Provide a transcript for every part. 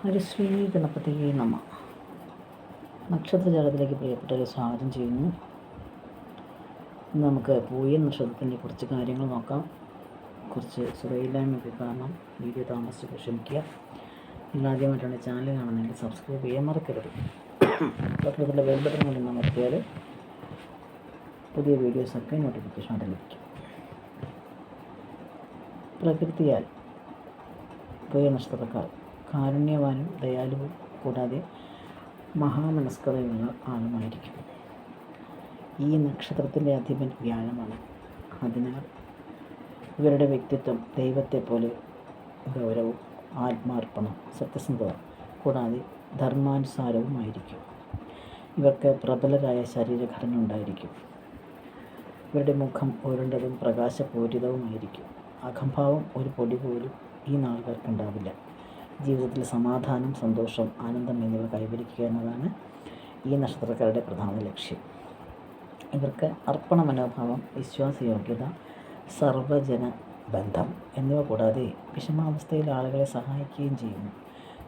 ഹരിശ്രീ ഗണപതിയെ നമ. നക്ഷത്രജാലത്തിലേക്ക് പ്രിയപ്പെട്ടവരെ സ്വാഗതം ചെയ്യുന്നു. ഇന്ന് നമുക്ക് പൂയ നക്ഷത്രത്തിന്റെ കുറച്ച് കാര്യങ്ങൾ നോക്കാം. കുറച്ച് സുഖയില്ലായ്മയൊക്കെ കാണാം വീഡിയോ താമസിച്ച് ക്ഷമിക്കുക നിങ്ങളാദ്യമായിട്ടാണ് ചാനൽ കാണുന്നതെങ്കിൽ സബ്സ്ക്രൈബ് ചെയ്യാൻ മറക്കരുത്. തൊട്ടടുത്തുള്ള ബെൽ ബട്ടൺ കൂടി പുതിയ വീഡിയോസൊക്കെ നോട്ടിഫിക്കേഷൻ ആയിട്ട് ലഭിക്കും. പ്രകൃതിയാൽ പൂയ നക്ഷത്രക്കാർ കാരുണ്യവാനും ദയാലുവും കൂടാതെ മഹാമനസ്കതയുള്ള ആളുമായിരിക്കും. ഈ നക്ഷത്രത്തിന്റെ അധിപൻ വ്യാഴമാണ്. അതിനാൽ ഇവരുടെ വ്യക്തിത്വം ദൈവത്തെ പോലെ ഗൗരവവും ആത്മാർപ്പണം സത്യസന്ധത കൂടാതെ ധർമാനുസാരവുമായിരിക്കും. ഇവർക്ക് പ്രബലരായ ശരീരഘടന ഉണ്ടായിരിക്കും. ഇവരുടെ മുഖം ഉരുണ്ടതും പ്രകാശപൂരിതവുമായിരിക്കും. അഹംഭാവം ഒരു പൊടി പോലും ഈ നാളുകാർക്ക് ഉണ്ടാവില്ല. ജീവിതത്തിൽ സമാധാനം സന്തോഷം ആനന്ദം എന്നിവ കൈവരിക്കുക എന്നതാണ് ഈ നക്ഷത്രക്കാരുടെ പ്രധാന ലക്ഷ്യം. ഇവർക്ക് അർപ്പണ മനോഭാവം വിശ്വാസയോഗ്യത സർവജന ബന്ധം എന്നിവ കൂടാതെ വിഷമാവസ്ഥയിൽ ആളുകളെ സഹായിക്കുകയും ചെയ്യുന്നു.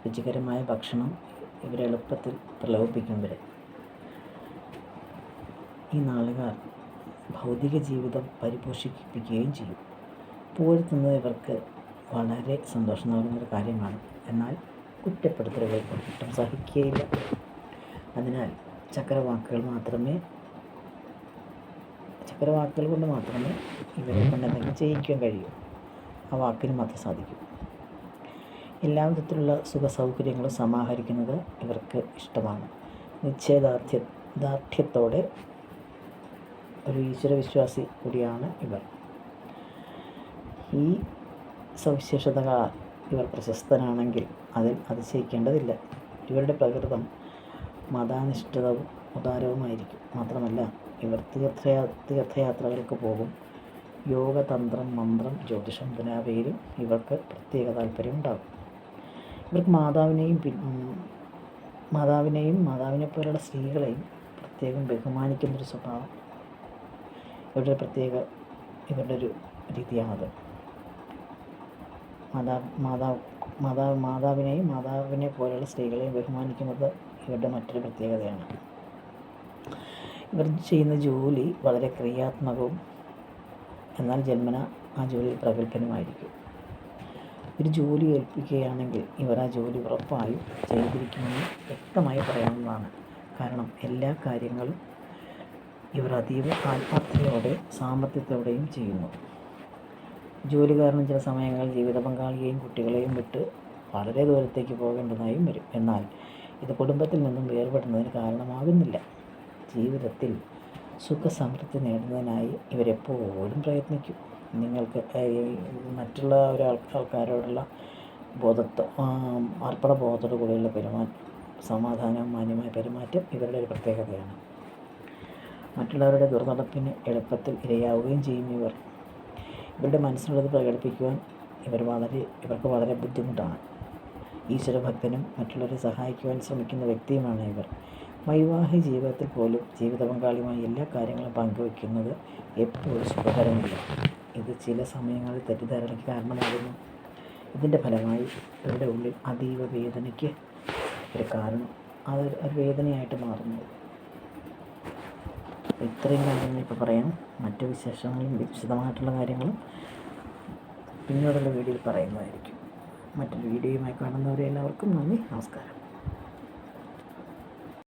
രുചികരമായ ഭക്ഷണം ഇവരെ എളുപ്പത്തിൽ പ്രലോഭിപ്പിക്കും വരെ ഈ നാളുകാർ ഭൗതിക ജീവിതം പരിപോഷിപ്പിക്കുകയും ചെയ്യും. പൂഴ്ത്തുന്നത് ഇവർക്ക് വളരെ സന്തോഷം നൽകുന്നൊരു കാര്യമാണ്. എന്നാൽ കുറ്റപ്പെടുത്തലുകൾ ഒട്ടും സഹിക്കുകയില്ല. അതിനാൽ ചക്രവാക്കുകൾ മാത്രമേ ചക്രവാക്കുകൾ കൊണ്ട് മാത്രമേ ഇവരെ കൊണ്ട് എന്തെങ്കിലും ചെയ്യിക്കാൻ കഴിയൂ. ആ വാക്കിന് മാത്രം സാധിക്കും. എല്ലാ വിധത്തിലുള്ള സുഖ സൗകര്യങ്ങളും സമാഹരിക്കുന്നത് ഇവർക്ക് ഇഷ്ടമാണ്. നിശ്ചയദാർഢ്യ ദാർഢ്യത്തോടെ ഒരു ഈശ്വരവിശ്വാസി കൂടിയാണ് ഇവർ. ഈ സവിശേഷതകളാൽ ഇവർ പ്രശസ്തനാണെങ്കിൽ അതിൽ അതിശയിക്കേണ്ടതില്ല ഇവരുടെ പ്രകൃതം മതാനിഷ്ഠിതവും ഉദാരവുമായിരിക്കും. മാത്രമല്ല ഇവർ തീർത്ഥയാ തീർത്ഥയാത്രകൾക്ക് പോകും. യോഗതന്ത്രം മന്ത്രം ജ്യോതിഷം മുതലായവയിലും ഇവർക്ക് പ്രത്യേക താല്പര്യമുണ്ടാകും. ഇവർക്ക് മാതാവിനെയും മാതാവിനെയും മാതാവിനെ പോലുള്ള സ്ത്രീകളെയും പ്രത്യേകം ബഹുമാനിക്കുന്നൊരു സ്വഭാവം. ഇവരുടെ പ്രത്യേക ഇവരുടെ ഒരു രീതിയാണത്. മാതാ മാതാവ് മാതാവ് മാതാവിനെയും മാതാവിനെ പോലെയുള്ള സ്ത്രീകളെയും ബഹുമാനിക്കുന്നത് ഇവരുടെ മറ്റൊരു പ്രത്യേകതയാണ്. ഇവർ ചെയ്യുന്ന ജോലി വളരെ ക്രിയാത്മകവും എന്നാൽ ജന്മന ആ ജോലി പ്രഗത്ഭനുമായിരിക്കും. ഒരു ജോലി ഏൽപ്പിക്കുകയാണെങ്കിൽ ഇവർ ആ ജോലി ഉറപ്പായും ചെയ്തിരിക്കുമെന്ന് വ്യക്തമായി പറയാവുന്നതാണ്. കാരണം എല്ലാ കാര്യങ്ങളും ഇവർ അതീവ ആത്മാർത്ഥതയോടെ സാമർത്ഥ്യത്തോടെയും ചെയ്യുന്നു. ജോലി കാരണം ചില സമയങ്ങളിൽ ജീവിത പങ്കാളിയെയും കുട്ടികളെയും വിട്ട് വളരെ ദൂരത്തേക്ക് പോകേണ്ടതായും വരും. എന്നാൽ ഇത് കുടുംബത്തിൽ നിന്നും വേർപെടുന്നതിന് കാരണമാകുന്നില്ല. ജീവിതത്തിൽ സുഖസമൃദ്ധി നേടുന്നതിനായി ഇവരെപ്പോഴും പ്രയത്നിക്കും. നിങ്ങൾക്ക് മറ്റുള്ള ഒരാൾ ആൾക്കാരോടുള്ള അർപ്പണ ബോധത്തോടു കൂടിയുള്ള പെരുമാറ്റം സമാധാനവും മാന്യമായ പെരുമാറ്റം ഇവരുടെ ഒരു പ്രത്യേകതയാണ്. മറ്റുള്ളവരുടെ ദുർനടപ്പിന് എളുപ്പത്തിൽ ഇരയാവുകയും ചെയ്യും ഇവർ. ഇവരുടെ മനസ്സിലുള്ളത് പ്രകടിപ്പിക്കുവാൻ ഇവർ വളരെ ഇവർക്ക് വളരെ ബുദ്ധിമുട്ടാണ്. ഈശ്വരഭക്തനും മറ്റുള്ളവരെ സഹായിക്കുവാൻ ശ്രമിക്കുന്ന വ്യക്തിയുമാണ് ഇവർ. വൈവാഹിക ജീവിതത്തിൽ പോലും ജീവിത പങ്കാളിയുമായി എല്ലാ കാര്യങ്ങളും പങ്കുവയ്ക്കുന്നത് എപ്പോഴും സുഖകരമല്ല. ഇത് ചില സമയങ്ങളിൽ തെറ്റിദ്ധാരണയ്ക്ക് കാരണമാകുന്നു. ഇതിന്റെ ഫലമായി ഇവരുടെ ഉള്ളിൽ അതീവ വേദനയ്ക്ക് ഒരു കാരണം അത് വേദനയായിട്ട് മാറുന്നു. ഇത്രയും കാര്യങ്ങൾ ഇപ്പോൾ പറയാം. മറ്റു വിശേഷങ്ങളും വിശദമായിട്ടുള്ള കാര്യങ്ങളും പിന്നീടുള്ള വീഡിയോയിൽ പറയുന്നതായിരിക്കും. മറ്റൊരു വീഡിയോയുമായി കാണുന്നവരെ എല്ലാവർക്കും നന്ദി. നമസ്കാരം.